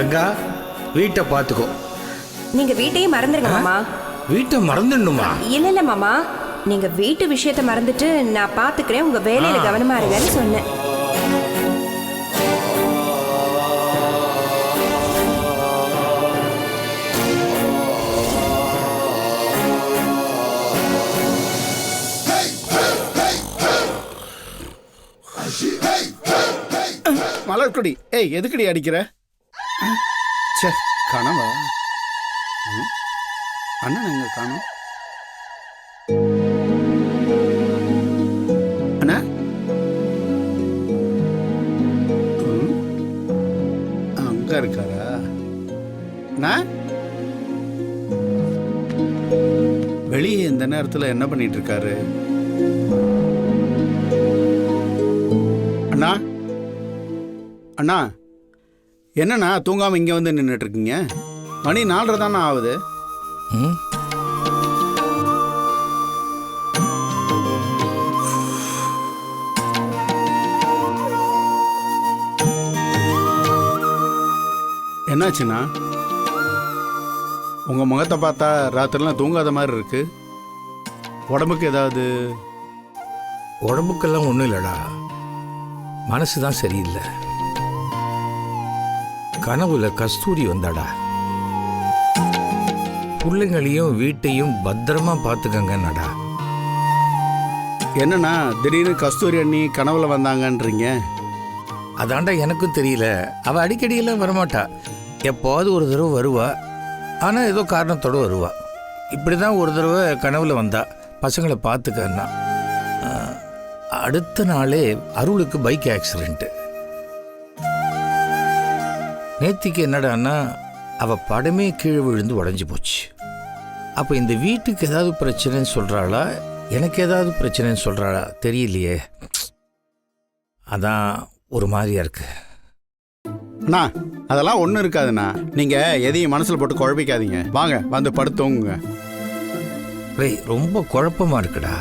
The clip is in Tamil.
ரங்கா வீட்டை பார்த்துக்கோ. நீங்க வீட்டையும் மறந்துருங்க மாமா. வீட்டை மறந்துடணுமா? இல்ல இல்ல மாமா. நீங்க வீட்டு விஷயத்த மறந்துட்டு நான் பாத்துக்கிறேன் உங்க வேலையில. கவனமா இருங்கன்னு சொன்னேன். மலர்கொடி ஏய் எதுக்குடி அடிக்கிற? ச்சே கனவா? அண்ணன் எங்க காணோம்? அண்ணா? அங்க இருக்காரா? அண்ணா? வெளியே இந்த நேரத்துல என்ன பண்ணிட்டு இருக்காரு அண்ணா? அண்ணா? என்னண்ணா தூங்காம இங்க வந்து நின்றுட்டு இருக்கீங்க மணி நாலரை தானே ஆகுது. ம். என்னாச்சுண்ணா? உங்க முகத்தை பார்த்தா ராத்திரிலாம் தூங்காத மாதிரி இருக்கு. உடம்புக்கு ஏதாவது? உடம்புக்கெல்லாம் ஒன்றும் இல்லைடா. மனசு தான் சரியில்லை. கனவுல கஸ்தூரி வந்தாடா. பிள்ளைங்களையும் வீட்டையும் பத்திரமா பார்த்துக்கங்கன்னடா என்னண்ணா திடீர்னு கஸ்தூரி அண்ணி கனவுல வந்தாங்கன்றீங்க? அதாண்டா எனக்கும் தெரியல. அவ அடிக்கடியெல்லாம் வரமாட்டா. எப்போவாவது ஒரு தடவை வருவா. ஆனால் ஏதோ காரணத்தோட வருவா. இப்படி தான் ஒரு தடவை கனவுல வந்தா. பசங்களை பார்த்துக்கன்னா. அடுத்த நாளே அருளுக்கு பைக் ஆக்சிடென்ட்டு நேத்திக்கு என்னடான்னா அவ படமே கீழே விழுந்து உடஞ்சி போச்சு. அப்போ இந்த வீட்டுக்கு ஏதாவது பிரச்சனைன்னு சொல்கிறாளா எனக்கு ஏதாவது பிரச்சனைன்னு சொல்கிறாளா தெரியலையே. அதான் ஒரு மாதிரியா இருக்கு. அண்ணா அதெல்லாம் ஒன்றும் இருக்காதுண்ணா. நீங்க எதையும் மனசுல போட்டு குழப்பிக்காதீங்க. வாங்க வந்து படுத்தோங்க ரொம்ப குழப்பமா இருக்குடா.